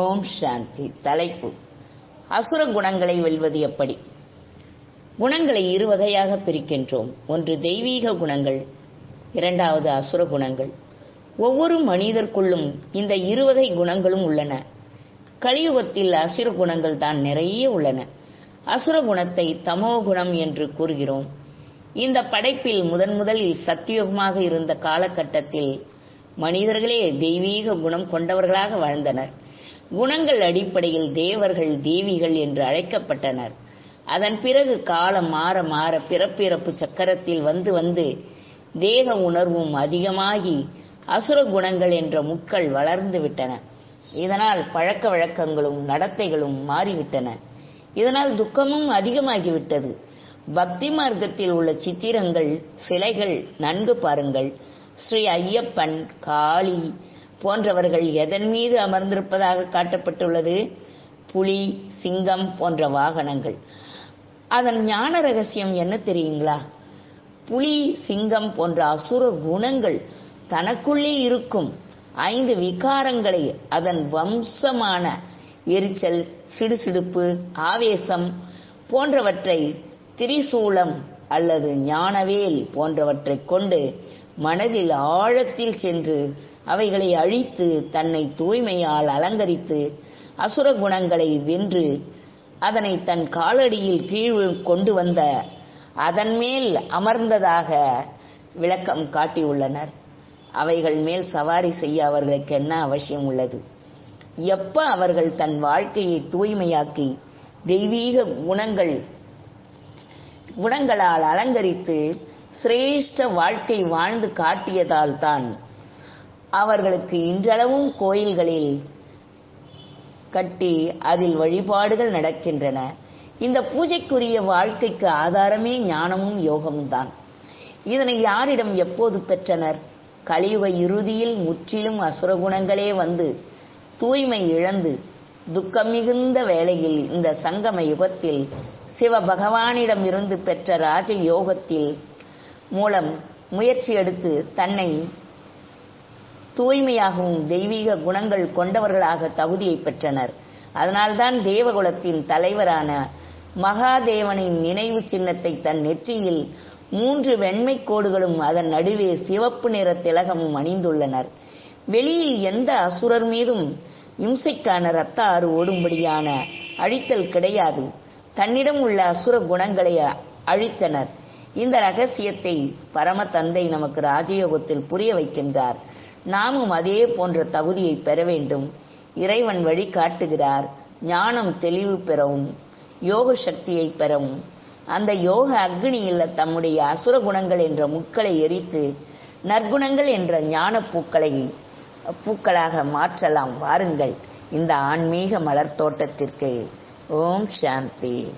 ஓம் சாந்தி. தலைப்பு. அசுர குணங்களை வெல்வது எப்படி? குணங்களை இரு வகையாக பிரிக்கின்றோம். ஒன்று தெய்வீக குணங்கள் இரண்டாவது அசுர குணங்கள். ஒவ்வொரு மனிதர்க்குள்ளும் இந்த இருவகை குணங்களும் உள்ளன. கலியுகத்தில் அசுர குணங்கள் தான் நிறைய உள்ளன. அசுர குணத்தை தமோ குணம் என்று கூறுகிறோம். இந்த படைப்பில் முதன் முதலில் சத்தியுகமாக இருந்த காலகட்டத்தில் மனிதர்களே தெய்வீக குணம் கொண்டவர்களாக வாழ்ந்தனர். குணங்கள் அடிப்படையில் தேவர்கள் தேவிகள் என்று அழைக்கப்பட்டனர். அதன் பிறகு காலம் மாற மாற பிறப்பிறப்பு சக்கரத்தில் வந்து வந்து தேக உணர்வும் அதிகமாகி அசுர குணங்கள் என்ற முட்கள் வளர்ந்து விட்டன. இதனால் பழக்க வழக்கங்களும் நடத்தைகளும் மாறிவிட்டன. இதனால் துக்கமும் அதிகமாகிவிட்டது பக்தி மார்க்கத்தில் உள்ள சித்திரங்கள் சிலைகள் நன்கு பாருங்கள். ஸ்ரீ ஐயப்பன் காளி போன்றவர்கள் எதன் மீது அமர்ந்திருப்பதாக காட்டப்பட்டுள்ளது? புலி சிங்கம் போன்ற வாகனங்கள். அதன் ஞான ரகசியம் என்ன தெரியுங்களா? புலி சிங்கம் போன்ற அசுர குணங்கள் தனக்குள்ளே இருக்கும் ஐந்து விகாரங்களை அதன் வம்சமான எரிச்சல் சிடுசிடுப்பு ஆவேசம் போன்றவற்றை திரிசூலம் அல்லது ஞானவேல் போன்றவற்றை கொண்டு மனதில் ஆழத்தில் சென்று அவைகளை அழித்து தன்னை தூய்மையால் அலங்கரித்து அசுர குணங்களை வென்று அதனை தன் காலடியில் கீழ் கொண்டு வந்த அதன் மேல் அமர்ந்ததாக விளக்கம் காட்டியுள்ளனர். அவைகள் மேல் சவாரி செய்ய அவர்களுக்கு என்ன அவசியம் உள்ளது? எப்ப அவர்கள் தன் வாழ்க்கையை தூய்மையாக்கி தெய்வீக குணங்கள் குணங்களால் அலங்கரித்து சிரேஷ்ட வாழ்க்கை வாழ்ந்து காட்டியதால் தான் அவர்களுக்கு இன்றளவும் கோயில்களில் கட்டி அதில் வழிபாடுகள் நடக்கின்றன. இந்த பூஜைக்குரிய வாழ்க்கைக்கு ஆதாரமே ஞானமும் யோகமும் தான். இதனை யாரிடம் எப்போது பெற்றனர்? கலியுக இறுதியில் முற்றிலும் அசுரகுணங்களே வந்து தூய்மை இழந்து துக்கம் மிகுந்த வேளையில் இந்த சங்கம யுகத்தில் சிவ பகவானிடம் இருந்து பெற்ற ராஜ யோகத்தில் மூலம் முயற்சி எடுத்து தன்னை தூய்மையாகவும் தெய்வீக குணங்கள் கொண்டவர்களாக தகுதியை பெற்றனர். அதனால்தான் தேவகுலத்தின் தலைவரான மகாதேவனின் நினைவு சின்னத்தை தன் நெற்றியில் மூன்று வெண்மை கோடுகளும் அதன் நடுவே சிவப்பு நிற திலகமும் அணிந்துள்ளனர். வெளியில் எந்த அசுரர் மீதும் இம்சைக்கான ரத்த ஆறு ஓடும்படியான அழித்தல் கிடையாது. தன்னிடம் உள்ள அசுர குணங்களை அழித்தனர். இந்த ரகசியத்தை பரம தந்தை நமக்கு ராஜயோகத்தில் புரிய வைக்கின்றார். நாமும் அதே போன்ற தகுதியை பெற வேண்டும். இறைவன் வழி காட்டுகிறார். ஞானம் தெளிவு பெறவும் யோக சக்தியை பெறவும். அந்த யோக அக்னியில் தம்முடைய அசுர குணங்கள் என்ற முட்களை எரித்து நற்குணங்கள் என்ற ஞான பூக்களை பூக்களாக மாற்றலாம். வாருங்கள் இந்த ஆன்மீக மலர் தோட்டத்திற்கு ஓம் சாந்தி.